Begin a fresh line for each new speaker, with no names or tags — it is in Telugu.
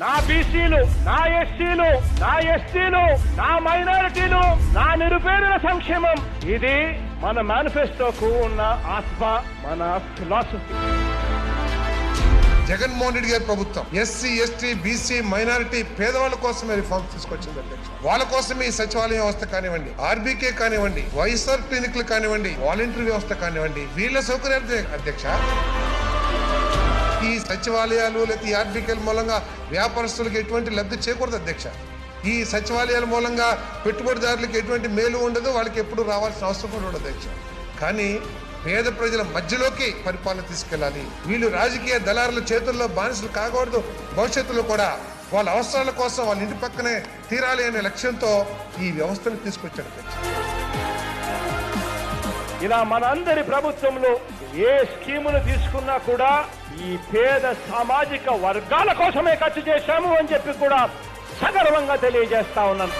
నా బీసీలు నా ఎస్సీలు నా ఎస్టీలు నా మైనారిటీలు నా నిరుపేదల సంక్షేమం. ఇది మన మేనిఫెస్టోకు ఉన్న ఆత్మ మన ఫిలాసఫీ
జగన్మోహన్ రెడ్డి గారి ప్రభుత్వం. ఎస్సీ ఎస్టీ బీసీ మైనారిటీ పేదవాళ్ళ కోసమే రిఫార్మ్స్ తీసుకొచ్చింది అధ్యక్ష. వాళ్ళ కోసమే ఈ సచివాలయ వ్యవస్థ కానివ్వండి ఆర్బీకే కానివ్వండి వైఎస్ఆర్ క్లినిక్లు కానివ్వండి వాలంటీర్ వ్యవస్థ కానివ్వండి వీళ్ళ సౌకర్యాలు అధ్యక్ష. సచివాలయాలు లేకపోతే ఈ ఆర్టికల్ మూలంగా వ్యాపారస్తులకు ఎటువంటి లబ్ధి చేకూడదు అధ్యక్ష. ఈ సచివాలయాల మూలంగా పెట్టుబడిదారులకు ఎటువంటి మేలు ఉండదు వాళ్ళకి ఎప్పుడు రావాల్సిన అవసరం కూడా ఉండదు అధ్యక్ష. కానీ పేద ప్రజల మధ్యలోకి పరిపాలన తీసుకెళ్ళాలి. వీళ్ళు రాజకీయ దళారుల చేతుల్లో బానిసలు కాకూడదు. భవిష్యత్తులో కూడా వాళ్ళ అవసరాల కోసం వాళ్ళ ఇంటి పక్కనే తీరాలి అనే లక్ష్యంతో ఈ వ్యవస్థను తీసుకొచ్చాడు అధ్యక్ష.
ఇలా మనందరి ప్రభుత్వంలో ఏ స్కీములు తీసుకున్నా కూడా ఈ పేద సామాజిక వర్గాల కోసమే ఖర్చు చేశాము అని చెప్పి కూడా సగర్వంగా తెలియజేస్తా ఉన్నాను